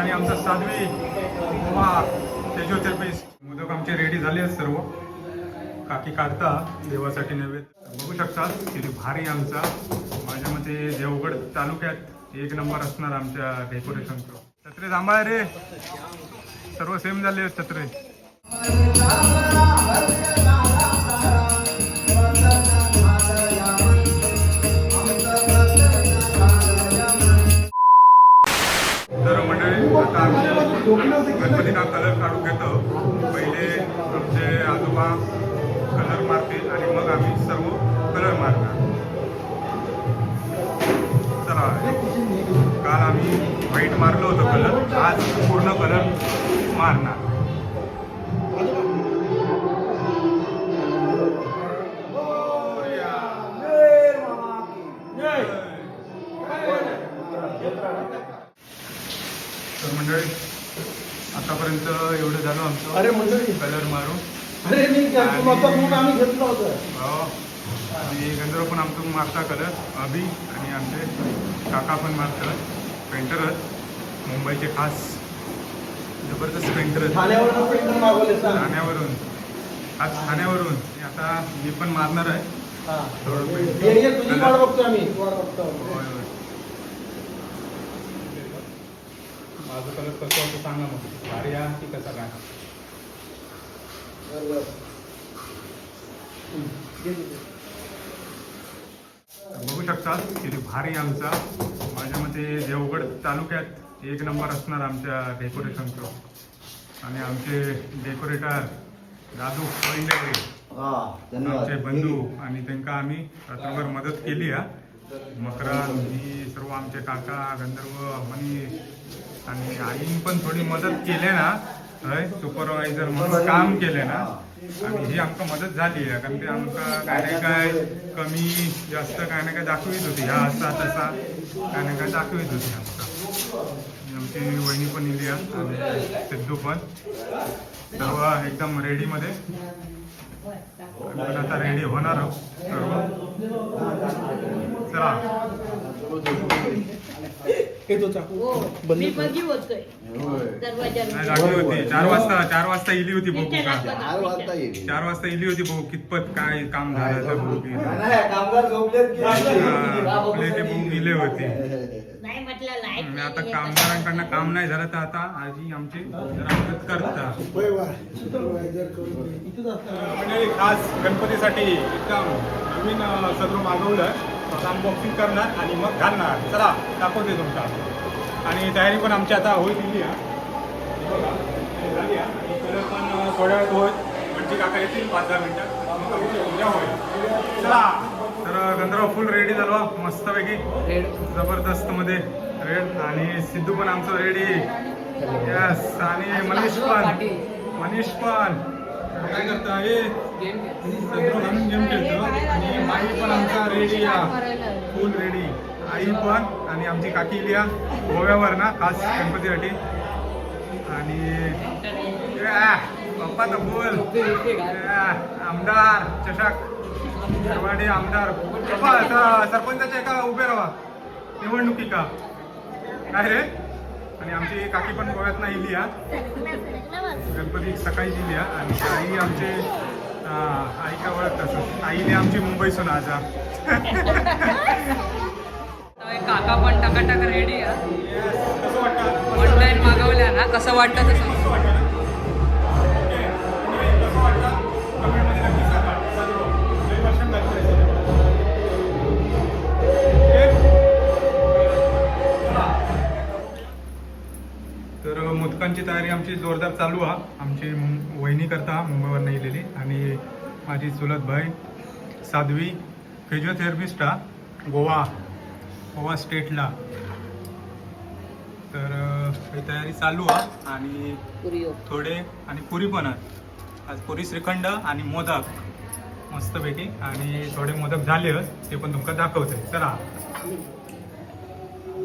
आणि आमचा साध्वी वा फिजिओथेरपिस्ट मोदक आमचे रेडी झाले आहेत सर्व. काकी काढता देवासाठी नैवेद्य. बघू शकता किती भारी आमचा. माझ्या मते देवगड तालुक्यात एक नंबर असणार आमच्या डेकोरेशनचं छत्रे थांबा रे. सर्व सेम झाले आहेत छत्रे. गणपतीनाथ कलर काढून घेतो. पहिले आमचे आजोबा कलर मारतील आणि मग आम्ही सर्व कलर मारणार. चला काल आम्ही व्हाईट मारलं होतं कलर. आज पूर्ण कलर मारणार. तर मंडळी आतापर्यंत एवढं झालं आमचं. अरे मंडळी कलर मारून. अरे मी म्हणून आम्ही घेतलं होतं. हो. आणि गंधर्व पण आमचं मारता कलर अभि आणि आमचे काका पण मारतात पेंटरच मुंबईचे खास. जबरदस्त पेंटर ठाण्यावरून आज ठाण्यावरून. आता मी पण मारणार आहे. हा. थोडं बघतो आम्ही वाट बघतो होय, होय. माझं कलर कसं होतं सांगा मग. भारी आहे की कसा काय? बघू शकता किती भारी आमचा. माझ्या मते देवगड तालुक्यात एक नंबर असणार आमच्या डेकोरेशनचं आणि आमचे डेकोरेटर दादू हा आमचे बंधू आणि त्यांना आम्ही रात्रभर मदत केली हा मकरन मी सर्व आमचे काका गंधर्व मनीष आणि आईने पण थोडी मदत केली ना हय सुपरवायझर म्हणून काम केले ना आणि ही आमका मदत झाली आहे कारण ते आमका काय नाही काय कमी जास्त काय नाही काय दाखवित होती ह्या असा तसा काय नाही काय दाखवित होती आमका. आमची वहिनी पण इली आणि सिद्धू पण. सर्व एकदम रेडीमध्ये आता रेडी होणार सर्व. चला. येतो चाकू. हो मी बघी होतोय दरवाजा नाही लागली होती. चार वाजता चार वाजता इली होती बघू का? चार वाजता येईल चार वाजता इली होती बघू. कितपत काय काम झालं तर बघू. की कामगार झोपलेत की. हा, आपले ते बघू गेले होते. नाही म्हटलं लाइट आणि आता कामगारांकडनं काम नाही झालं तर आता आजी आमची जरा मदत असतात. मंडळी खास गणपतीसाठी एकदम नवीन अ, सदरू मागवलं अनबॉक्सिंग करणार आणि मग घालणार. चला दाखवते तुमचा. आणि तयारी पण आमची आता होईल दिली झाली आहे. आणि कलर पण थोड्या वेळात होईल. म्हणजे काका येतील पाच दहा आमची पूजा होईल. चला. तर गंधर्व फुल रेडी झालो मस्तपैकी. जबरदस्त मध्ये. रेड आणि सिद्धू पण आमचं रेडी यस आणि मनीष पण. मनीष पण. काय करता हे घालून गेम खेळतो आणि माई पण आमचा रेडी या फुल रेडी आई पण आणि आमची काकी इलिया गोव्यावर ना खास गणपतीसाठी आणि पप्पा तर बोल आमदार चषक दरवाडे आमदार पप्पा सरपंचाच्या एका उभे राहा निवडणुकी का काय रे आणि आमची काकी पण गोव्यात नाही हा गणपती सकाळी दिली आणि आई आमचे अं, आई का ओळखत असं? आईने आमची मुंबईसून आज. काका पण टकाटक रेडी ऑनलाईन मागवल्या ना कसं वाटतं तसं? तर मोदकांची तयारी आमची जोरदार चालू आहे. आमची वहिनी करता मुंबईवर नेलेली आणि माझी चुलत बहीण साध्वी फिजिओथेरपिस्ट हा गोवा गोवा स्टेटला तर ही तयारी चालू आहे. आणि थोडे आणि पुरी पण आहेत. आज पुरी श्रीखंड आणि मोदक. मस्तपैकी आणि थोडे मोदक झाले ते पण तुमका दाखवते. चला.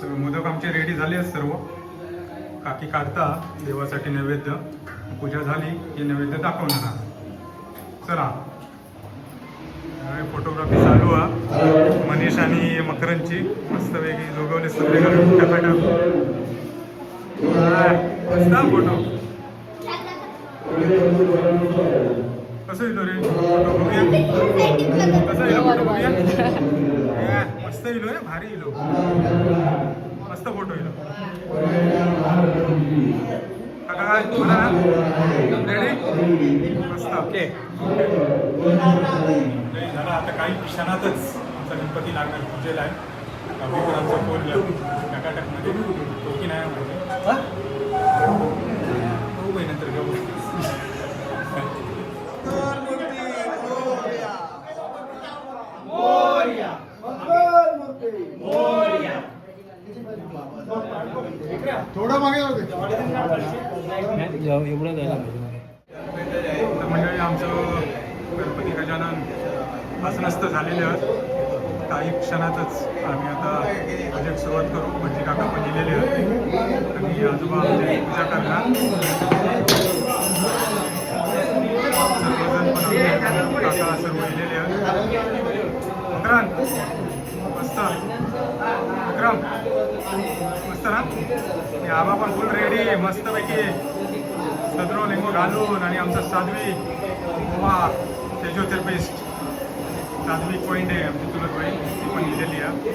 तर मोदक आमचे रेडी झाले आहेत सर्व. काकी काढता देवासाठी नैवेद्य पूजा झाली की नैवेद्य दाखवणार. चला. फोटोग्राफी चालू आहे मनीष आणि मकरंची मस्तपैकी जोगवले सगळे मस्त हा फोटो कसं येतो रे फोटो बघूया? कसं येतो फोटो बघूया? मस्त येलो रे भारी येलो मस्त फोटो येलो काका काय मला ना रेडी मस्त. ओके झाला. आता काही क्षणातच आमचा गणपती लागणार पूजेला. आहे आमचा फोन टकाटकमध्ये तो की नाही माहिती बघू बाई नंतर घेऊ थोडं मागे होते तर मंडळी आमचं गणपती गजानन असं नसतं झालेलं आहे. काही क्षणातच आम्ही आता प्रोजेक्ट सुरुवात करू म्हणजे काका पण दिलेले आहेत. आणि आजोबा आमचे पूजा करणार. सर्वजण पण आमचे काका सर्व येलेले आहेत. मस्त. विक्रम मस्त ना? आबा पण फुल रेडी मस्तपैकी. सदरो लिंबू घालून आणि आमचा साध्वी वा फिजिओथेरपिस्ट साध्वी कोइंडे आमची तुला बहीण ती पण लिहिलेली आहे.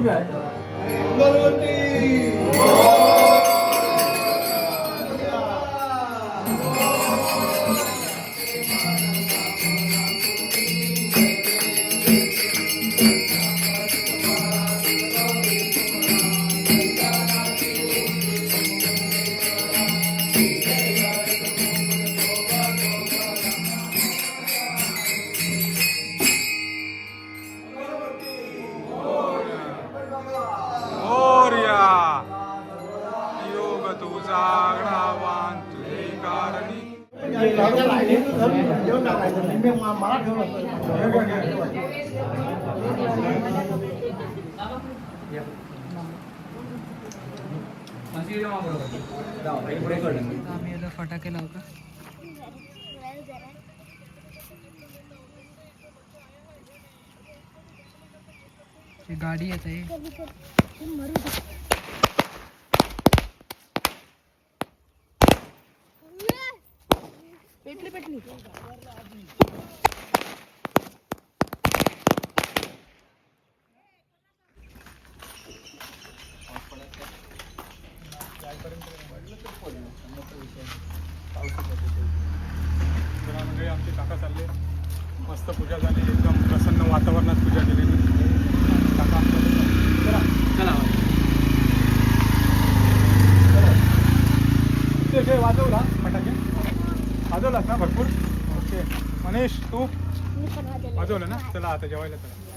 মথুরায় आम्ही आता फटाके लावतो ती गाडी येत आहे पेटली पेटली. म्हणजे आमचे काका चालले. मस्त पूजा झाली. एकदम प्रसन्न वातावरणात पूजा केलेली काका आमच्याकडे चला. चला ते वाजवला फटाके वाजवलास ना भरपूर? ओके. मनीष तू? वाजवलं ना? चला आता जेवायला चला.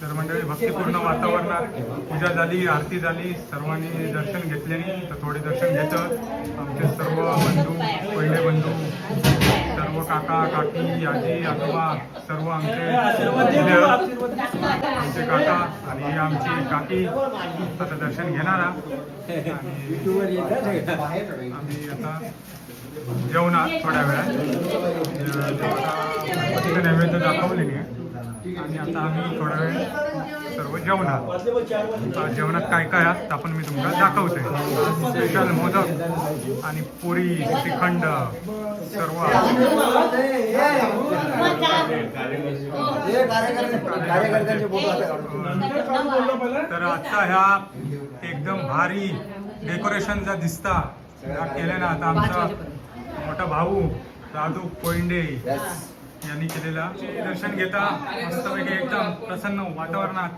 तर मंडळी भक्तिपूर्ण वातावरणात पूजा झाली आरती झाली सर्वांनी दर्शन घेतले तर थोडे दर्शन घेतं आमचे सर्व बंधू पहिले बंधू सर्व काका काकी आजी आजोबा सर्व आमचे आमचे काका आणि आमची काकी आता दर्शन घेणार आहात. आम्ही आता जेवणार थोड्या वेळात. नैवेद्य दाखवलेली आहे. आणि आता आम्ही थोडा वेळ सर्व जेवणार जेवणात काय काय आहे आपण मी तुम्हाला दाखवते स्पेशल मोदक आणि पुरी श्रीखंड सर्व. तर आता ह्या एकदम भारी डेकोरेशनचा दिसता ह्या केल्या ना आता आमचा मोठा भाऊ दादू कोइंडे यांनी केलेला दर्शन घेता मस्तपैकी एकदम प्रसन्न वातावरणात.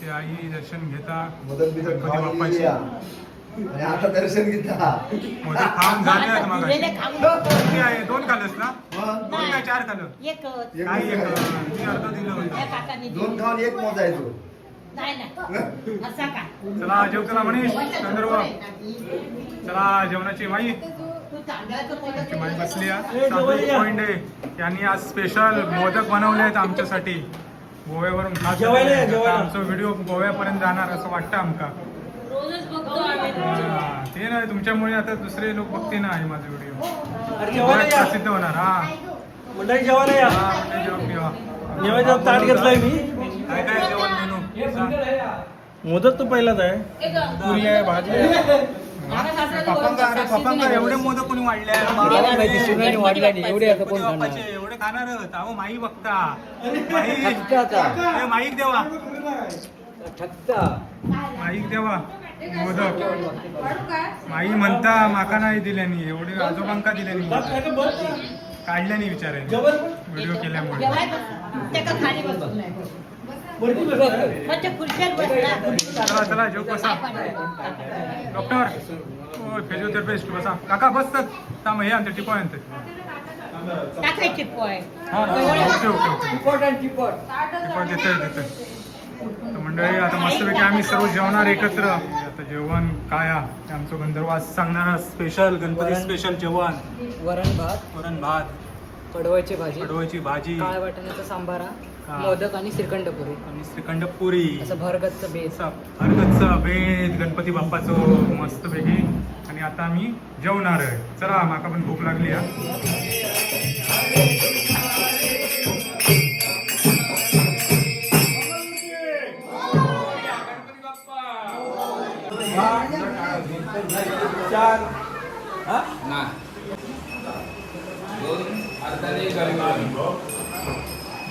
ते आई दर्शन घेता. गणपती बाप्पाची आता दर्शन घेता मोदक खाऊन झाले आहेत मग किती आहे दोन खालस ना? दोन काय चार एकच. एक काही एक. मी अर्ध दिलं होतं. दोन. खाऊन एक मोजायचो नाही नाही. असा का? चला जेवताना मनीष. गंधर्व. चला जेवणाची माई. आमची माई बसली आहे. यांनी आज स्पेशल मोदक बनवले आहेत आमच्यासाठी. गोव्यावरून खास. आमचा व्हिडिओ गोव्यापर्यंत जाणार असं वाटतं आमका. रोजच बघतो आम्ही. ते नाही तुमच्यामुळे आता दुसरे लोक बघते ना आहे माझा व्हिडिओ प्रसिद्ध होणार हा. मंडळी जेवायला या. हा, म्हणजे जेवण ताट घेतलंय मी. काय काय जेवण मेनू? सांग. मोदक तो पहिलाच आहे. पुरी आहे भाजी आहे. पप्पांका अरे पप्पांका एवढे मोदक कोणी वाढले एवढे एवढे खाणार? अहो माई बघता. माई ए, माईक देवा. माईक देवा. मोदक. माई म्हणता माका नाही दिल्यानी एवढे आजोबांका दिल्यानी. काढल्यानी विचारायला व्हिडिओ केल्यामुळे. त्याका खाली खुर्च्यात बसला. चला चला जेव बसा. डॉक्टर फिजिओथेरपिस्ट बसा. काका बसतात. थांब हे आणते टिपॉय आणते. टाकायची पोय ओके ओके ओके. टिपॉय देते देते. तर मंडळी आता मस्तपैकी आम्ही सर्व जेवणार एकत्र. आता जेवण काय हा? ते आमचं गंधर्वास सांगणारा स्पेशल गणपती स्पेशल जेवण. वरण भात. वरण भात. पडवळची भाजी. कडवाची भाजी. काळ वाटाण्याचा सांबारा हा. मोदक आणि श्रीखंड पुरी आणि श्रीखंड पुरी असं भरगतचं बेस हरकतचा भेद. गणपती बाप्पाचं मस्तपैकी आणि आता आम्ही जेवणार आहे. चला माका पण भूक लागली हा.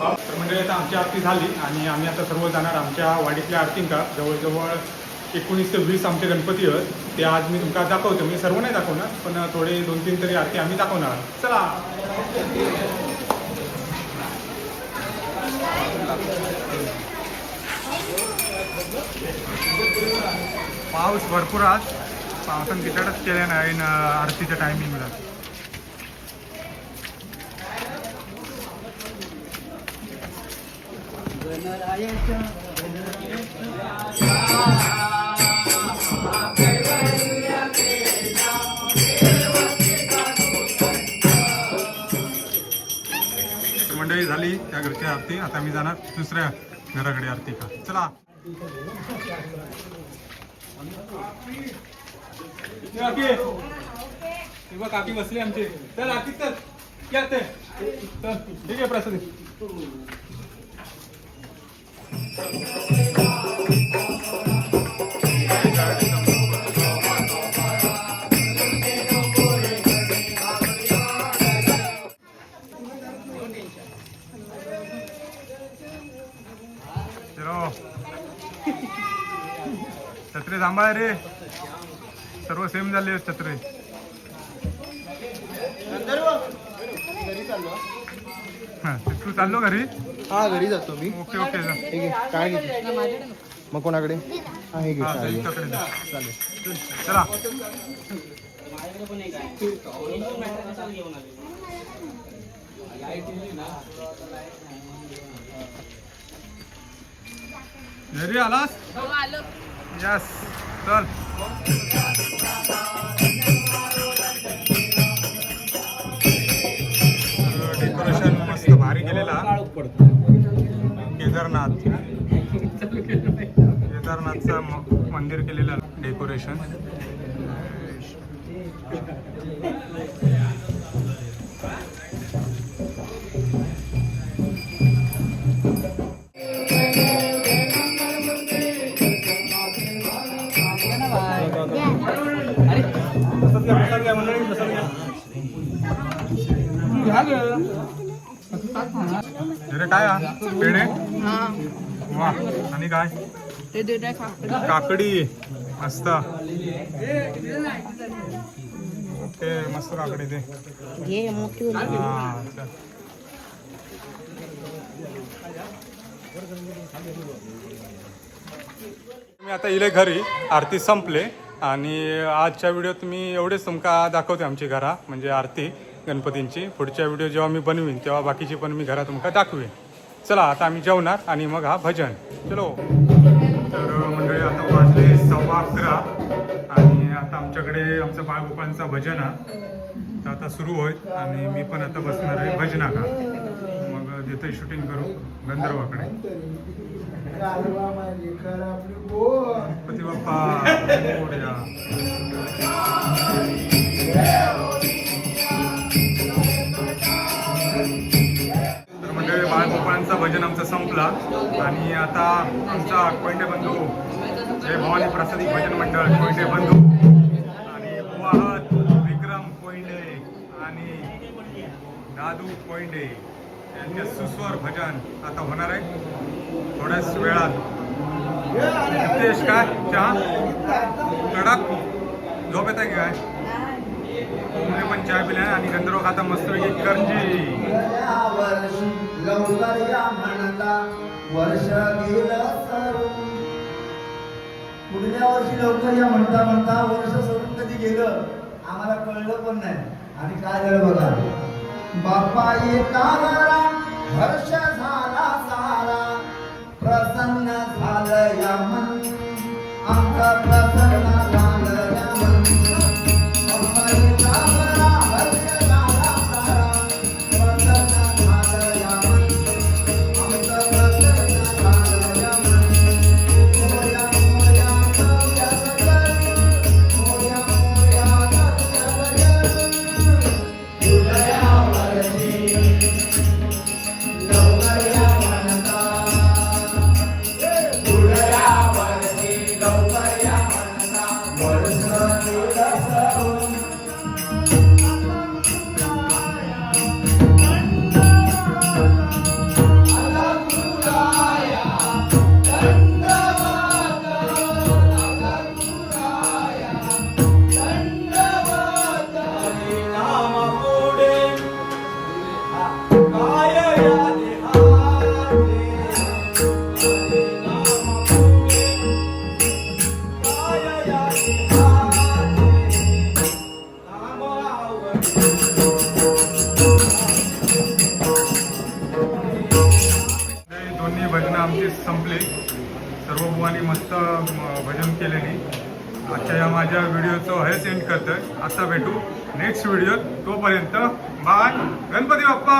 तर म्हणजे आता आमची आरती झाली आणि आम्ही आता सर्व जाणार आमच्या वाडीतल्या आरतींका. जवळजवळ एकोणीस ते वीस आमचे गणपती आहेत. ते आज मी तुमका दाखवतो. मी सर्व नाही दाखवणार पण थोडे दोन तीन तरी आरती आम्ही दाखवणार. चला. पाऊस भरपूर आज. पावसान तिकडच केल्या नाही आरतीच्या टायमिंगला तर मंडळी झाली त्या घरची आरती. आता मी जाणार दुसऱ्या घराकडे आरती का? चला. काकी बघ काकी बसली आमची. चल आरती चल. क्या ते ठीक आहे प्रसाद. छत्री सांभाळ रे। सर्व सेम झाले छत्री. हा, तू चाललो घरी? हा घरी जातो मी. ओके ओके जा. ठीक आहे काय घेते मग कोणाकडे? हा हे घे हा, जा. चालेल. चला. घरी आलास? यस चल. केदारनाथ. केदारनाथचं मंदिर केलेलं डेकोरेशन. अरे काय हा? पेढे? वा. आणि काय? काकडी. मस्त. ओके मस्त काकडी ते. घे मोठी हा चल. मी आता इले घरी. आरती संपले. आणि आजच्या व्हिडिओत मी एवढेच तुमका दाखवते आमची घरा म्हणजे आरती. गणपतींची. पुढच्या व्हिडिओ जेव्हा मी बनवीन तेव्हा बाकीची पण मी घरात तुमका दाखवेन. चला आता आम्ही जेवणार आणि मग हा भजन. चलो. तर मंडळी आता वाजले सव्वा अकरा आणि आता आमच्याकडे आमचं बाळगोपांचं भजन आहे तर आता सुरू होईल आणि मी पण आता बसणार आहे भजनाका मग देतोय शूटिंग करू गंधर्वाकडे. गणपती बाप्पा. हो, हो, हो. बाळगोपाळांचा भजन आमचा संपला. आणि आता आमचा कोयंडे बंधू जय भवानी प्रसादी भजन मंडळ कोयंडे बंधू. आणि वाहत विक्रम कोयंडे आणि दादू कोयंडे यांचे सुस्वर भजन आता होणार आहे. थोड्याच वेळात. नितेश काय? चहा? कडक. झोप येत आहे की काय? ओमने पण चहा पिल्या आणि गंधर्व खाता मस्तपैकी करंजी. लवकर या म्हणता वर्ष गेलं सरून. पुढल्या वर्षी लवकर या म्हणता म्हणता वर्ष सरून कधी गेलं आम्हाला कळलं पण नाही. आणि काय झालं बघा? बाप्पा येता हर्ष झाला सारा. प्रसन्न झालं या मन दोन्ही भजनं आमची संपली. सर्व बुवांनी मस्त म, भजन केलेली. आजच्या या माझ्या व्हिडिओचं हेच एंड करतोय. आता भेटू नेक्स्ट व्हिडिओ तोपर्यंत बाय गणपती बाप्पा